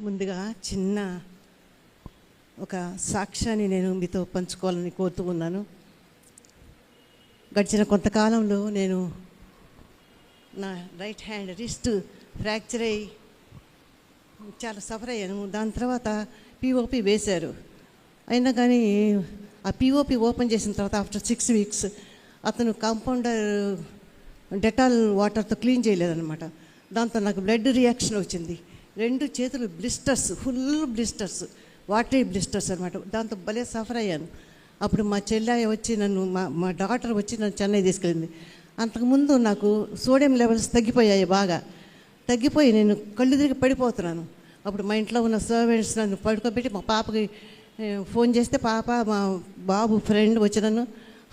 ముందుగా చిన్న ఒక సాక్ష్యాన్ని నేను మీతో పంచుకోవాలని కోరుతూ ఉన్నాను. గడిచిన కొంతకాలంలో నేను నా రైట్ హ్యాండ్ రిస్ట్ ఫ్రాక్చర్ అయ్యి చాలా సఫర్ అయ్యాను. దాని తర్వాత పిఓపి వేశారు. అయినా కానీ ఆ పిఓపి ఓపెన్ చేసిన తర్వాత ఆఫ్టర్ సిక్స్ వీక్స్ అతను కాంపౌండర్ డెటాల్ వాటర్తో క్లీన్ చేయలేదన్నమాట. దాంతో నాకు బ్లడ్ రియాక్షన్ వచ్చింది. రెండు చేతులు blisters full blisters watery blisters అనమాట దాంతో భలే సఫర్ అయ్యాను. అప్పుడు మా చెల్లాయ వచ్చి నన్ను మా మా డాక్టర్ వచ్చి నన్ను చెన్నై తీసుకెళ్ళింది. అంతకుముందు నాకు సోడియం లెవెల్స్ తగ్గిపోయాయి బాగా. తగ్గిపోయి నేను కళ్ళు తిరిగి పడిపోతున్నాను. అప్పుడు మా ఇంట్లో ఉన్న సర్వెంట్స్ నన్ను పడుకోబెట్టి మా పాపకి ఫోన్ చేస్తే పాప మా బాబు ఫ్రెండ్ వచ్చి నన్ను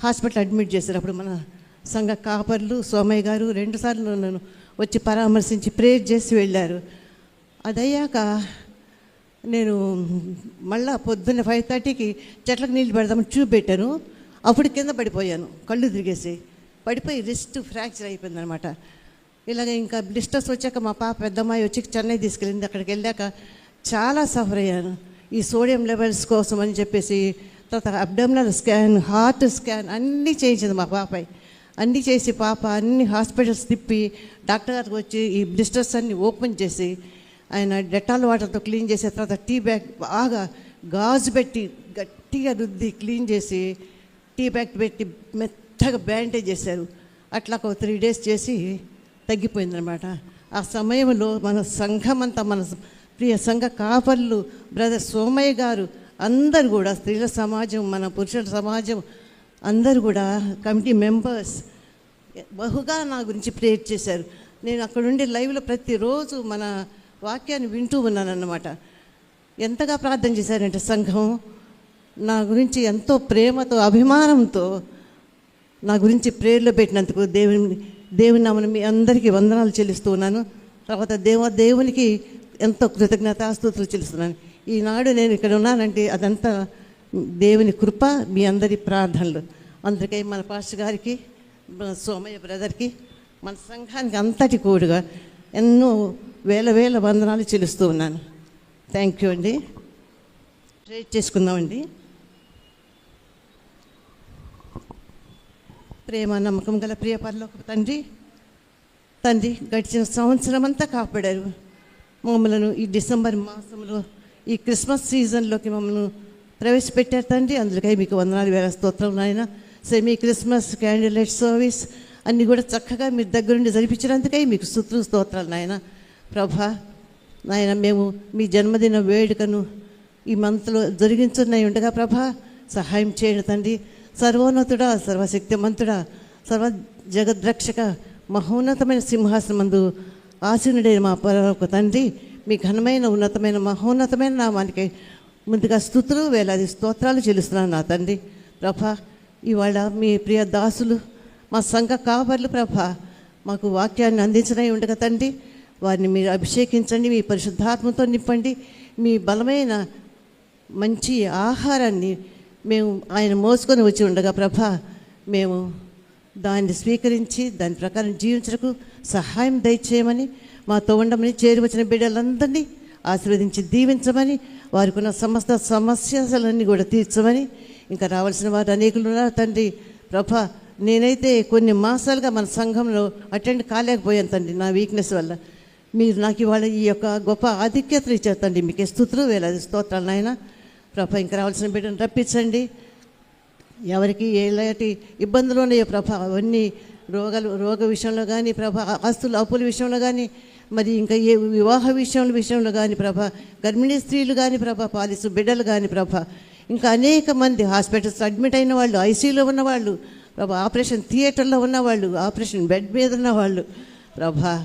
హాస్పిటల్ అడ్మిట్ చేశారు. అప్పుడు మన సంఘ కాపర్లు సోమయ్య గారు రెండుసార్లు నన్ను వచ్చి పరామర్శించి ప్రేర్ చేసి వెళ్ళారు. అదయ్యాక నేను మళ్ళా పొద్దున్న ఫైవ్ థర్టీకి చెట్లకు నీళ్ళు పెడదామని ట్యూబ్ పెట్టాను అప్పుడు కింద పడిపోయాను కళ్ళు తిరిగేసి. పడిపోయి రిస్ట్ ఫ్రాక్చర్ అయిపోయింది అనమాట ఇలాగ ఇంకా బ్లిస్టర్స్ వచ్చాక మా పాప పెద్దమ్మాయి వచ్చి చెన్నై తీసుకెళ్ళింది. అక్కడికి వెళ్ళాక చాలా సఫర్ అయ్యాను. ఈ సోడియం లెవెల్స్ కోసం అని చెప్పేసి తర్వాత అబ్డమినల్ స్కాన్ హార్ట్ స్కాన్ అన్నీ చేయించింది మా పాపాయి అన్నీ చేసి పాప అన్ని హాస్పిటల్స్ తిప్పి డాక్టర్ గారికి వచ్చి ఈ బ్లిస్టర్స్ అన్నీ ఓపెన్ చేసి ఆయన డెటాల్ వాటర్తో క్లీన్ చేసిన తర్వాత టీ బ్యాగ్ బాగా గాజు పెట్టి గట్టిగా రుద్ది క్లీన్ చేసి టీ బ్యాగ్ పెట్టి మెత్తగా బ్యాండేజ్ చేశారు. అట్లా ఒక త్రీ డేస్ చేసి తగ్గిపోయిందనమాట ఆ సమయంలో మన సంఘం అంతా మన ప్రియ సంఘ కాపర్లు బ్రదర్ సోమయ్య గారు అందరు కూడా స్త్రీల సమాజం మన పురుషుల సమాజం అందరు కూడా కమిటీ మెంబర్స్ బహుగా నా గురించి ప్రేర్ చేశారు. నేను అక్కడ లైవ్లో ప్రతిరోజు మన వాక్యాన్ని వింటూ ఉన్నానన్నమాట. ఎంతగా ప్రార్థన చేశారంటే సంఘం నా గురించి ఎంతో ప్రేమతో అభిమానంతో నా గురించి ప్రేర్లో పెట్టినందుకు దేవుని దేవుని నామని మీ అందరికీ వందనాలు చెల్లిస్తూ ఉన్నాను. తర్వాత దేవ దేవునికి ఎంతో కృతజ్ఞతాస్తుతులు చెల్లిస్తున్నాను. ఈనాడు నేను ఇక్కడ ఉన్నానంటే అదంతా దేవుని కృప మీ అందరి ప్రార్థనలు. అందుకే మన పాస్టర్ గారికి సోమయ్య బ్రదర్కి మన సంఘానికి అంతటి కూడుగా ఎన్నో వేల వేల వందనాలు చెల్లిస్తూ ఉన్నాను. థ్యాంక్ యూ అండి. ప్రేర్ చేసుకుందామండి. ప్రేమ నమ్మకం గల ప్రియ పరలోక తండ్రి తండ్రి గడిచిన సంవత్సరం అంతా కాపాడారు. మమ్మలను ఈ డిసెంబర్ మాసంలో ఈ క్రిస్మస్ సీజన్లోకి మమ్మల్ని ప్రవేశపెట్టారు తండ్రి. అందుకై మీకు వందనాలు వేల స్తోత్రం నాయన. Semi Christmas candle light service అన్నీ కూడా చక్కగా మీరు దగ్గరుండి జరిపించినందుకై మీకు స్తోత్రం స్తోత్రాలు నాయన. ప్రభా నాయన మేము మీ జన్మదిన వేడుకను ఈ మంత్లో జరిగించున్నాయి ఉండగా ప్రభా సహాయం చేయండి తండ్రి. సర్వోన్నతుడా సర్వశక్తిమంతుడా సర్వ జగద్రక్షక మహోన్నతమైన సింహాసనమందు ఆసీనుడైన మా పరలోక తండ్రి. మీ ఘనమైన ఉన్నతమైన మహోన్నతమైన నామానికి ముందుగా స్థుతులు వేలాది స్తోత్రాలు చెల్లిస్తున్నాను నా తండ్రి. ప్రభా ఇవాళ మీ ప్రియ దాసులు మా సంఘ కాపర్లు ప్రభా మాకు వాక్యాన్ని అందించినవి ఉండగా తండ్రి. వారిని మీరు అభిషేకించండి మీ పరిశుద్ధాత్మతో నింపండి మీ బలమైన మంచి ఆహారాన్ని మేము ఆయన మోసుకొని వచ్చి ఉండగా ప్రభ మేము దాన్ని స్వీకరించి దాని ప్రకారం జీవించడానికి సహాయం దయచేయమని మాతో ఉండమని చేరి వచ్చిన బిడ్డలందరినీ ఆశీర్వదించి దీవించమని వారికి ఉన్న సమస్త సమస్యలన్నీ కూడా తీర్చమని ఇంకా రావాల్సిన వారు అనేకులు ఉన్నారు. తండ్రి ప్రభ నేనైతే కొన్ని మాసాలుగా మన సంఘంలో అటెండ్ కాలేకపోయాను తండ్రి నా వీక్నెస్ వల్ల. మీరు నాకు ఇవాళ ఈ యొక్క గొప్ప ఆధిక్యతలు ఇచ్చేస్తండి మీకు స్థుతులు వేలాది స్తోత్రాలు నాయన. ప్రభ ఇంకా రావాల్సిన బిడ్డను రప్పించండి. ఎవరికి ఎలాంటి ఇబ్బందులు ఉన్నాయో ప్రభ అవన్నీ రోగాలు రోగ విషయంలో కానీ ప్రభ ఆస్తులు అప్పుల విషయంలో కానీ మరి ఇంకా ఏ వివాహ విషయంలో విషయంలో కానీ ప్రభ గర్భిణీ స్త్రీలు కానీ ప్రభ పాలిసు బిడ్డలు కానీ ప్రభ ఇంకా అనేక మంది హాస్పిటల్స్ అడ్మిట్ అయిన వాళ్ళు ఐసీయూలో ఉన్నవాళ్ళు ప్రభ ఆపరేషన్ థియేటర్లో ఉన్నవాళ్ళు ఆపరేషన్ బెడ్ మీద ఉన్నవాళ్ళు ప్రభా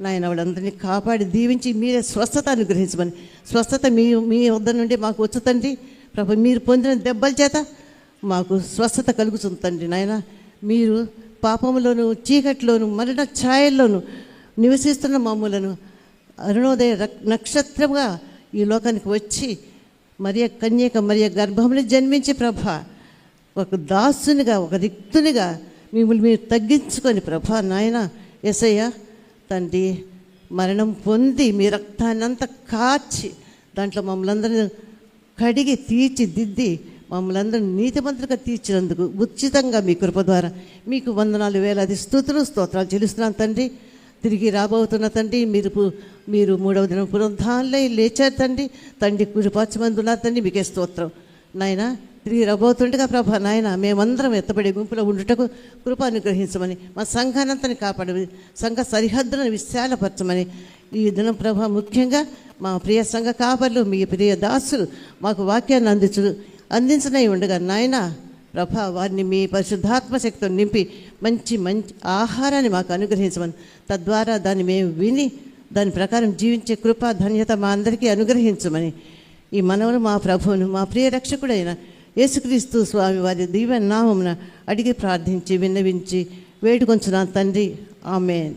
నాయన వాళ్ళందరినీ కాపాడి దీవించి మీరే స్వస్థత అనుగ్రహించమని. స్వస్థత మీ మీ వద్ద నుండి మాకు వచ్చుతండి ప్రభు మీరు పొందిన దెబ్బల చేత మాకు స్వస్థత కలుగుతుంది తండ్రి నాయన. మీరు పాపంలోను చీకట్లోను మరణ ఛాయల్లోను నివసిస్తున్న మామూలను అరుణోదయ రక్- నక్షత్రంగా ఈ లోకానికి వచ్చి మరియ కన్యక మరియ గర్భంలో జన్మించి ప్రభ ఒక దాసునిగా ఒక రిక్తునిగా మిమ్మల్ని మీరు తగ్గించుకొని ప్రభా నాయన. ఎసయ్య తండ్రి మరణం పొంది మీ రక్తాన్నంతా కార్చి దాంట్లో మమ్మల్ని అందరూ కడిగి తీర్చిదిద్ది మమ్మల్ని అందరూ నీతిమంతులుగా తీర్చినందుకు ఉచితంగా మీ కృప ద్వారా మీకు వందనాలు వేలాది స్థుతులు స్తోత్రాలు చెల్లిస్తున్నాను తండ్రి. తిరిగి రాబోతున్న తండ్రి మీరు మీరు మూడవ దినం పునరుద్ధానలై లేచారు తండ్రి. తండ్రి కురిపాచమంది తండ్రి మీకే స్తోత్రం. నాయన తిరిగి రాబోతుండగా ప్రభా నాయన మేమందరం ఎత్తబడే గుంపులో ఉండుటకు కృప అనుగ్రహించమని మా సంఘానంతని కాపాడమని సంఘ సరిహద్దులను విశాలపరచమని ఈ దినం ప్రభ ముఖ్యంగా మా ప్రియ సంఘ కాపర్లు మీ ప్రియ దాసులు మాకు వాక్యాన్ని అందించు అందించనై ఉండగా నాయన ప్రభా వారిని మీ పరిశుద్ధాత్మ శక్తితో నింపి మంచి మంచి ఆహారాన్ని మాకు అనుగ్రహించమని తద్వారా దాన్ని మేము విని దాని ప్రకారం జీవించే కృప ధన్యత మా అందరికీ అనుగ్రహించమని ఈ మనవను మా ప్రభువును మా ప్రియ రక్షకుడైన యేసుక్రీస్తు స్వామి వారి దీవెన నామమున అడిగి ప్రార్థించి విన్నవించి వేడుకొంచున్నాను తండ్రి. ఆమెన్.